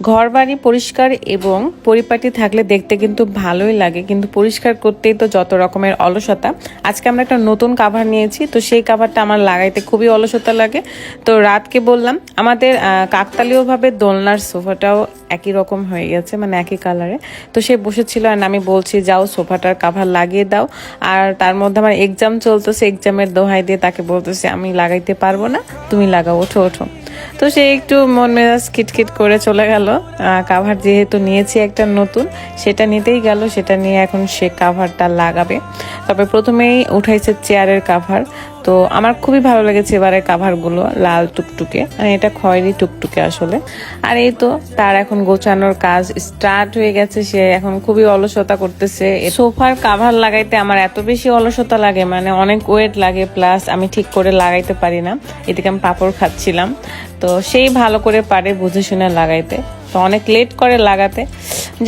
ঘর বাড়ি পরিষ্কার এবং পরিপাটি থাকলে দেখতে কিন্তু ভালোই লাগে। কিন্তু পরিষ্কার করতেই তো যত রকমের অলসতা। আজকে আমরা একটা নতুন কাভার নিয়েছি, তো সেই কাভারটা আমার লাগাইতে খুবই অলসতা লাগে। তো রাতকে বললাম, আমাদের কাকতালীয়ভাবে দোলনার সোফাটাও একই রকম হয়ে গেছে মানে একই কালারে তো সে বসেছিল আর আমি বলছি, যাও সোফাটার কাভার লাগিয়ে দাও। আর তার মধ্যে আমার এক্সাম চলতেছে এক্সামের দোহাই দিয়ে তাকে বলতেছে, আমি লাগাইতে পারব না, তুমি লাগাও, ওঠো ওঠো। তো সে একটু মন মেজাজ খিটখিট করে চলে গেল। কাভার যেহেতু নিয়েছি একটা নতুন, সেটা নিতেই গেল, সেটা নিয়ে এখন সে কাভারটা লাগাবে। তবে প্রথমেই উঠাইছে চেয়ারের কাভার তো আমার খুবই ভালো লেগেছে এবারে কাভারগুলো লাল টুকটুকে। মানে এটা খয়েরি টুকটুকে আসলে। আর এই তো তার এখন গোছানোর কাজ স্টার্ট হয়ে গেছে, সে এখন খুবই অলসতা করতেছে। সোফার কাভার লাগাইতে আমার এত বেশি অলসতা লাগে মানে অনেক ওয়েট লাগে প্লাস আমি ঠিক করে লাগাইতে পারি না। এদিকে আমি পাপড় খাচ্ছিলাম। তো সেই ভালো করে পারে বুঝে শুনে লাগাইতে। তো অনেক লেট করে লাগাতে।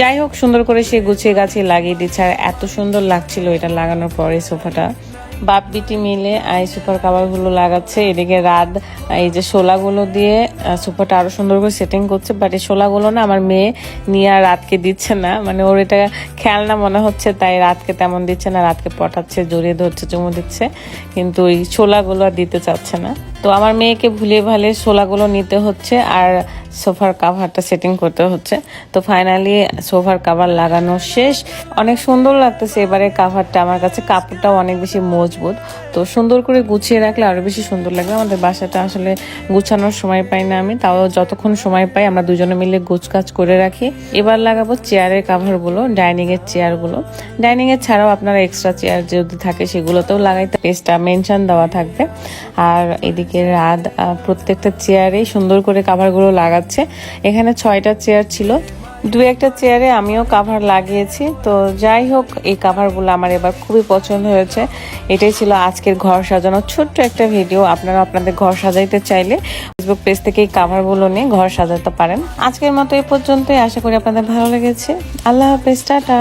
যাই হোক, সুন্দর করে সে গুছিয়ে গাছিয়ে লাগিয়ে দিচ্ছে। আর এত সুন্দর লাগছিল এটা লাগানোর পরে সোফাটা। বাপ বিটি মিলে এই সুপার কাভারগুলো লাগাচ্ছে। এদিকে রাত এই যে শোলাগুলো দিয়ে সুপারটা আরও সুন্দর করে সেটিং করছে বাট এই শোলাগুলো না আমার মেয়ে নিয়ে আর রাতকে দিচ্ছে না। মানে ওর এটা খেলনা মনে হচ্ছে, তাই রাতকে তেমন দিচ্ছে না, রাতকে পটাচ্ছে, জড়িয়ে ধরছে, চুমু দিচ্ছে। কিন্তু ওই শোলাগুলো আর দিতে চাচ্ছে না। তো আমার মেয়েকে ভুলিয়ে ভালে শোলাগুলো নিতে হচ্ছে, আর সোফার কাভারটা সেটিং করতে হচ্ছে। তো ফাইনালি সোফার কাভার লাগানো শেষ। অনেক সুন্দর লাগতেছে এবারে কাভারটা আমার কাছে কাপড়টাও অনেক বেশি মজবুত। তো সুন্দর করে গুছিয়ে রাখলে আরও বেশি সুন্দর লাগবে। আমাদের বাসাটা আসলে গুছানোর সময় পাই না আমি, তাও যতক্ষণ সময় পাই আমরা দুজনে মিলে গুছকাজ করে রাখি। এবার লাগাবো চেয়ারের কাভারগুলো ডাইনিংয়ের চেয়ারগুলো ডাইনিংয়ের ছাড়াও আপনারা এক্সট্রা চেয়ার যদি থাকে সেগুলোতেও লাগাইতে পেজটা মেনশান দেওয়া থাকবে। আর এদিকে রাত প্রত্যেকটা চেয়ারেই সুন্দর করে কাভারগুলো লাগাচ্ছে। এখানে ছয়টা চেয়ার ছিল। দু একটা চেয়ারে আমিও কাভার লাগিয়েছি। তো যাই হোক, এই কাভারগুলো আমার এবার খুবই পছন্দ হয়েছে। এটাই ছিল আজকের ঘর সাজানোর ছোট্ট একটা ভিডিও আপনারা আপনাদের ঘর সাজাইতে চাইলে ফেসবুক পেজ থেকে এই কাভারগুলো নিয়ে ঘর সাজাতে পারেন। আজকের মতো এই পর্যন্তই। আশা করি আপনাদের ভালো লেগেছে। আল্লাহ হাফেজ, টাটা।